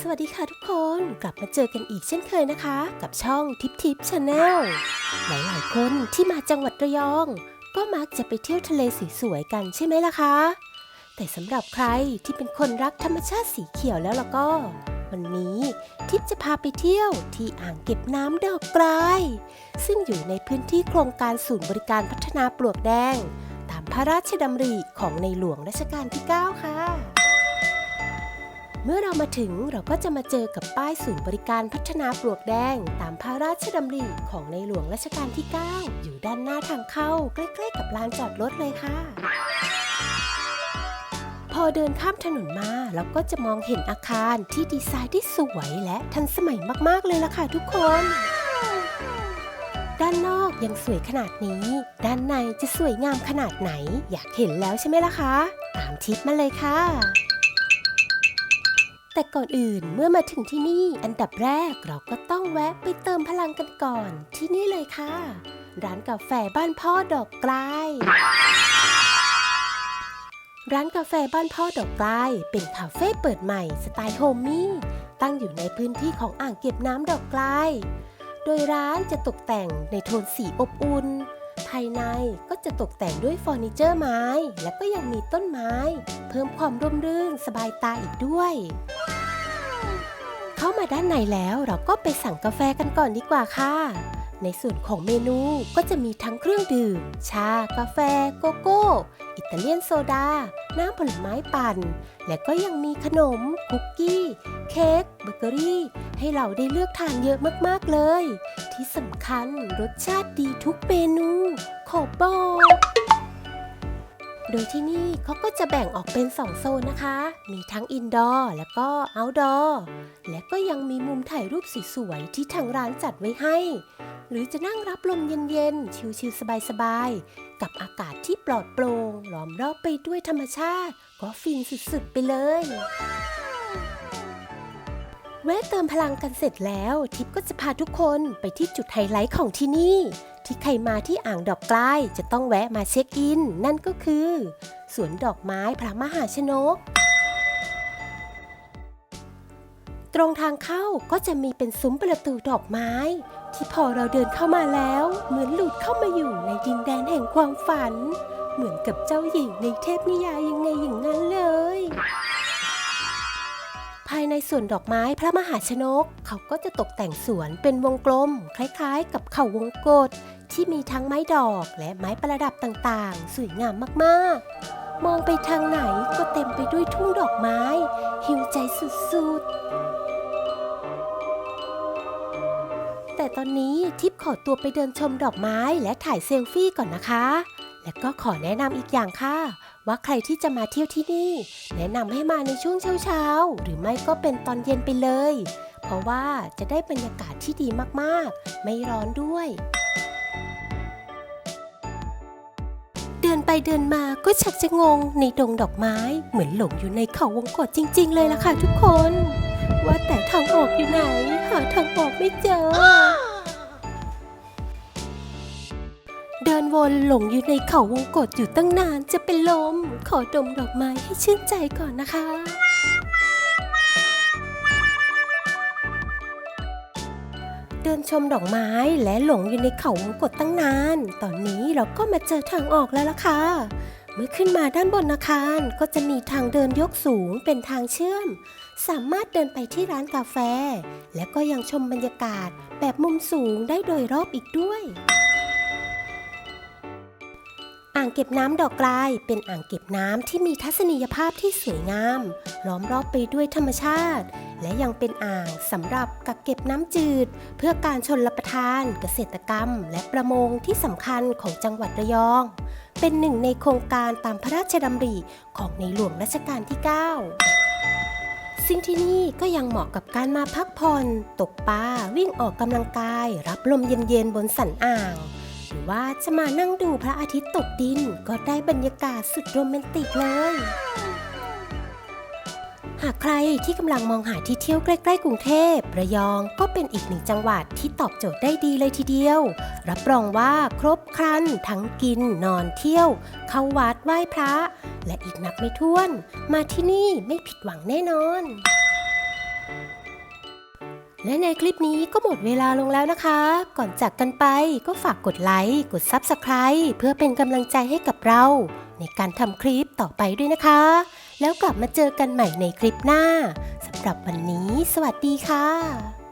สวัสดีค่ะทุกคนกลับมาเจอกันอีกเช่นเคยนะคะ กับช่องทิปทิปชาแนลหลายๆคนที่มาจังหวัดระยอง ก็มักจะไปเที่ยวทะเลสีสวยกันใช่ไหมล่ะคะ แต่สำหรับใครที่เป็นคนรักธรรมชาติสีเขียวแล้วล่ะก็ วันนี้ทิปจะพาไปเที่ยวที่อ่างเก็บน้ำดอกกลาย ซึ่งอยู่ในพื้นที่โครงการศูนย์บริการพัฒนาปลวกแดง ตามพระราชดำริของในหลวงรัชกาลที่ 9 ค่ะ เมื่อเรามาถึงเราก็จะมาเจอกับป้ายศูนย์บริการพัฒนาปลวกแดง ตามพระราชดำริของในหลวงรัชกาลที่ 9 อยู่ด้านหน้าทางเข้า ใกล้ๆกับลานจอดรถเลยค่ะ พอเดินข้ามถนนมาเราก็จะมองเห็นอาคารที่ดีไซน์ที่สวยและทันสมัยมากๆเลยล่ะค่ะทุกคน ด้านนอกยังสวยขนาดนี้ ด้านในจะสวยงามขนาดไหน อยากเห็นแล้วใช่ไหมล่ะคะ ตามทิปมาเลยค่ะ แต่ก่อนอื่นเมื่อมาถึงที่นี่อันดับแรกเราก็ต้องแวะไปเติมพลังกันก่อน ที่นี่เลยค่ะ ร้านกาแฟบ้านพ่อดอกกลายร้านกาแฟบ้านพ่อดอกกลายเป็นคาเฟ่เปิดใหม่สไตล์โฮมมี่ตั้งอยู่ในพื้นที่ของอ่างเก็บน้ำดอกกลาย โดยร้านจะตกแต่งในโทนสีอบอุ่น ภายในก็จะตกแต่งด้วยเฟอร์นิเจอร์ไม้ และก็ยังมีต้นไม้ เพิ่มความร่มรื่นสบายตาอีกด้วย เข้ามาด้านในแล้วเราก็ไปสั่งกาแฟกันก่อนดีกว่าค่ะ ในส่วนของเมนูก็จะมีทั้งเครื่องดื่ม ชา กาแฟ โกโก้ อิตาเลียนโซดา น้ำผลไม้ปั่น และก็ยังมีขนม คุกกี้ เค้ก เบเกอรี่ ให้เราได้เลือกทานเยอะมากๆเลย ที่สำคัญรสชาติดีทุกเมนู ขอบอก โดยที่นี่เขาก็จะแบ่งออกเป็น 2 โซนนะคะ มีทั้งอินดอร์แล้วก็เอาท์ดอร์และก็ยังมีมุมถ่ายรูปสวยๆที่ทางร้านจัดไว้ให้ หรือจะนั่งรับลมเย็นๆ ชิลๆสบายๆ กับอากาศที่ปลอดโปร่งล้อมรอบไปด้วยธรรมชาติ ก็ฟินสุดๆไปเลย แวะเติมพลังกันเสร็จแล้ว ทิปก็จะพาทุกคนไปที่จุดไฮไลท์ของที่นี่ ที่ใครมาที่อ่างดอกกลายจะต้องแวะมาเช็คอิน นั่นก็คือสวนดอกไม้พระมหาชนก ตรงทางเข้าก็จะมีเป็นซุ้มประตูดอกไม้ ที่พอเราเดินเข้ามาแล้ว เหมือนหลุดเข้ามาอยู่ในดินแดนแห่งความฝัน เหมือนกับเจ้าหญิงในเทพนิยายยังไงอย่างนั้นเลย ภายในสวนดอกไม้พระมหาชนก เขาก็จะตกแต่งสวนเป็นวงกลม คล้ายๆ กับเขาวงกตที่มีทั้งไม้ดอกและไม้ประดับต่างๆ สวยงามมากๆ มองไปทางไหนก็เต็มไปด้วยทุ่งดอกไม้ หิวใจสุดๆ แต่ตอนนี้ทิปขอตัวไปเดินชมดอกไม้และถ่ายเซลฟี่ก่อนนะคะ และก็ขอแนะนำอีกอย่างค่ะ ว่าใครที่จะมาเที่ยวที่นี่ แนะนำให้มาในช่วงเช้าๆ หรือไม่ก็เป็นตอนเย็นไปเลย เพราะว่าจะได้บรรยากาศที่ดีมากๆ ไม่ร้อนด้วย เดินไปเดินมาก็ชักจะงงในดงดอกไม้ เหมือนหลงอยู่ในเขาวงกตจริง ๆ เลยล่ะค่ะทุกคน ว่าแต่ทางออกอยู่ไหน หาทางออกไม่เจอ ดินวนหลงอยู่ในเขาวงกตอยู่ตั้งนานจะเป็นลม ขอดมดอกไม้ให้ชื่นใจก่อนนะคะ เดินชมดอกไม้และหลงอยู่ในเขาวงกตตั้งนาน ตอนนี้เราก็มาเจอทางออกแล้วล่ะค่ะเมื่อขึ้นมาด้านบนอาคารก็จะมีทางเดินยกสูงเป็นทางเชื่อม สามารถเดินไปที่ร้านกาแฟ และก็ยังชมบรรยากาศแบบมุมสูงได้โดยรอบอีกด้วยางเก็บน้ำดอกกลาย เป็นอ่างเก็บน้ำที่มีทัศนียภาพที่สวยงาม ล้อมรอบไปด้วยธรรมชาติ และยังเป็นอ่างสำหรับกักเก็บน้ำจืด เพื่อการชนรับประทาน เกษตรกรรม และประมงที่สำคัญของจังหวัดระยอง เป็นหนึ่งในโครงการตามพระราชดำริของในหลวงรัชกาลที่ 9ซึ่งที่นี่ก็ยังเหมาะกับการมาพักผ่อน ตกปลาวิ่งออกกำลังกาย รับลมเย็นๆบนสันอ่าง รือว่าจะมานั่งดูพระอาทิตย์ตกดินก็ได้บรรยากาศสุดโรแมนติกเลย หากใครที่กำลังมองหาที่เที่ยวใกล้ ๆ กรุงเทพระยองก็เป็นอีกหนึ่งจังหวัดที่ตอบโจทย์ได้ดีเลยทีเดียว รับรองว่าครบครันทั้งกินนอนเที่ยว เข้าวัดไหว้พระ และอีกนับไม่ถ้วน มาที่นี่ไม่ผิดหวังแน่นอน และในคลิปนี้ก็หมดเวลาลงแล้วนะคะ ก่อนจากกันไปก็ฝากกดไลค์กด Subscribe เพื่อเป็นกำลังใจให้กับเรา ในการทำคลิปต่อไปด้วยนะคะ แล้วกลับมาเจอกันใหม่ในคลิปหน้าสำหรับวันนี้ สวัสดีค่ะ